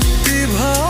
ভক্তি ভাব